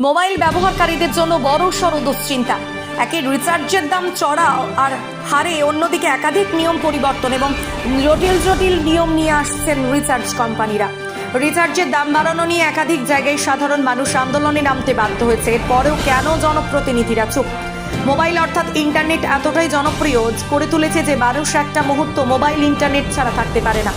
Mobile ব্যবহারকারীদের জন্য বড় সড় দুশ্চিন্তা। একে রিচার্জের দাম চড়া আর হারে অন্যদিকে একাধিক নিয়ম পরিবর্তন এবং জটিল জটিল নিয়ম নিয়ে আসছেন রিচার্জ কোম্পানিরা। রিচার্জের দাম বাড়ানো নিয়ে একাধিক জায়গায় সাধারণ মানুষ আন্দোলনে নামতে বাধ্য হয়েছে। এরপরেও কেন জনপ্রতিনিধিরা চুপ? মোবাইল অর্থাৎ ইন্টারনেট এতটাই জনপ্রিয়, করে তুলেছে যে মানুষ একটা মুহূর্ত মোবাইল, ইন্টারনেট ছাড়া থাকতে পারে না।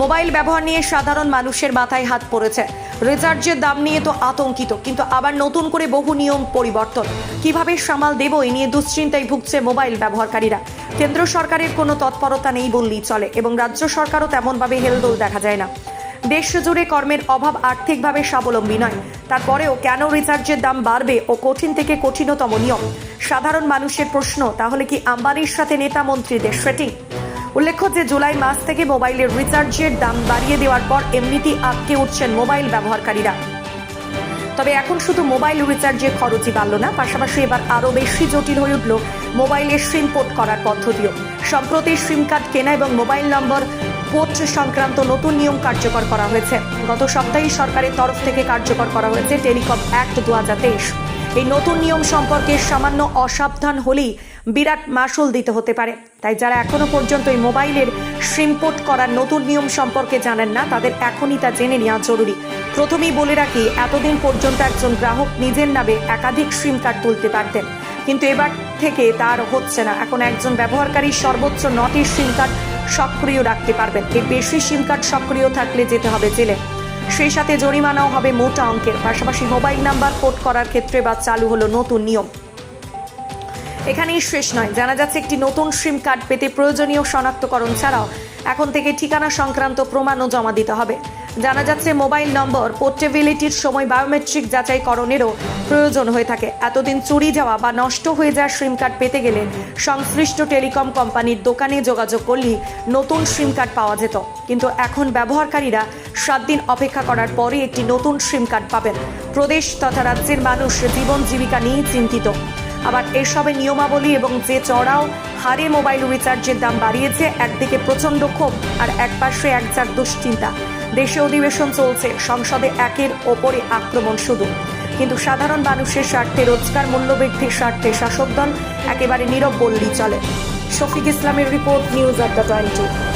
মোবাইল ব্যবহার নিয়ে সাধারণ মানুষের মাথায় হাত পড়েছে। রিচার্জের দাম নিয়ে তো আতঙ্কিত, কিন্তু আবার নতুন করে বহু নিয়ম পরিবর্তন। কীভাবে সামাল দেব এই নিয়ে দুশ্চিন্তায় ভুগছে মোবাইল ব্যবহারকারীরা। কেন্দ্র সরকারের কোনো তৎপরতা নেই বললেই চলে, এবং রাজ্য সরকারও তেমনভাবে হেলদোল দেখা যায় না। দেশ জুড়ে কর্মের অভাব আর্থিকভাবে স্বাবলম্বী নয়। তারপরেও কেন রিচার্জের দাম বাড়বে ও কঠিন থেকে কঠিনতম নিয়ম? সাধারণ মানুষের প্রশ্ন, তাহলে কি আম্বানির সাথে নেতা মন্ত্রীদের সেটিং? উল্লেখ্য যে জুলাই মাস থেকে মোবাইলের রিচার্জের দাম বাড়িয়ে দেওয়ার পর এমনিতেই আটকে উঠছেন মোবাইল ব্যবহারকারীরা। তবে এখন শুধু মোবাইল রিচার্জের খরচই বাড়ল না, পাশাপাশি এবার আরও বেশি জটিল হয়ে উঠল মোবাইলের সিম পোর্ট করার পদ্ধতিও। সম্প্রতি সিম কার্ড কেনা এবং মোবাইল নম্বর পোর্ট সংক্রান্ত নতুন নিয়ম কার্যকর করা হয়েছে। গত সপ্তাহে সরকারের তরফ থেকে কার্যকর করা হয়েছে টেলিকম অ্যাক্ট দু হাজার তেইশ। এই নতুন নিয়ম সম্পর্কে সামান্য অসাবধান হলেই বিরাট মাসুল দিতে হতে পারে। তাই যারা এখনও পর্যন্ত এই মোবাইলের সিমপোর্ট করার নতুন নিয়ম সম্পর্কে জানেন না, তাদের এখনই তা জেনে নেওয়া জরুরি। প্রথমেই বলে রাখি, এতদিন পর্যন্ত একজন গ্রাহক নিজের নামে একাধিক সিম কার্ড তুলতে পারতেন। কিন্তু এবার থেকে তার হচ্ছে না। এখন একজন ব্যবহারকারী সর্বোচ্চ নটি সিম কার্ড সক্রিয় রাখতে পারবেন। এর বেশি সিম কার্ড সক্রিয় থাকলে যেতে হবে জেলে। সেই সাথে জরিমানাও হবে মোটা অঙ্কের। পাশাপাশি মোবাইল নাম্বার পোর্ট করার ক্ষেত্রে বা চালু হলো নতুন নিয়ম। এখানেই শেষ নয়। জানা যাচ্ছে একটি নতুন সিম কার্ড পেতে প্রয়োজনীয় শনাক্তকরণ ছাড়াও এখন থেকে ঠিকানা সংক্রান্ত প্রমাণও জমা দিতে হবে। জানা যাচ্ছে মোবাইল নম্বর পোর্টেবিলিটির সময় বায়োমেট্রিক যাচাইকরণেরও প্রয়োজন হয়ে থাকে। এতদিন চুরি যাওয়া বা নষ্ট হয়ে যাওয়া সিম কার্ড পেতে গেলে সংশ্লিষ্ট টেলিকম কোম্পানির দোকানে যোগাযোগ করলেই নতুন সিম কার্ড পাওয়া যেত। কিন্তু এখন ব্যবহারকারীরা সাত দিন অপেক্ষা করার পরে একটি নতুন সিম কার্ড পাবেন। প্রদেশ তথা রাজ্যের মানুষ জীবন জীবিকা নিয়ে চিন্তিত। আবার এসবের নিয়মাবলী এবং যে চড়াও, হারে মোবাইল রিচার্জের দাম বাড়িয়েছে, একদিকে প্রচণ্ড ক্ষোভ আর একপাশে একজাক দুশ্চিন্তা। দেশে অধিবেশন চলছে, সংসদে একের ওপরে আক্রমণ শুধু কিন্তু সাধারণ মানুষের স্বার্থে রোজগার মূল্যবৃদ্ধির স্বার্থে শাসক দল একেবারে নীরব বললেই চলে। শফিক ইসলামের রিপোর্ট নিউজ আড্ডা টোয়েন্টি।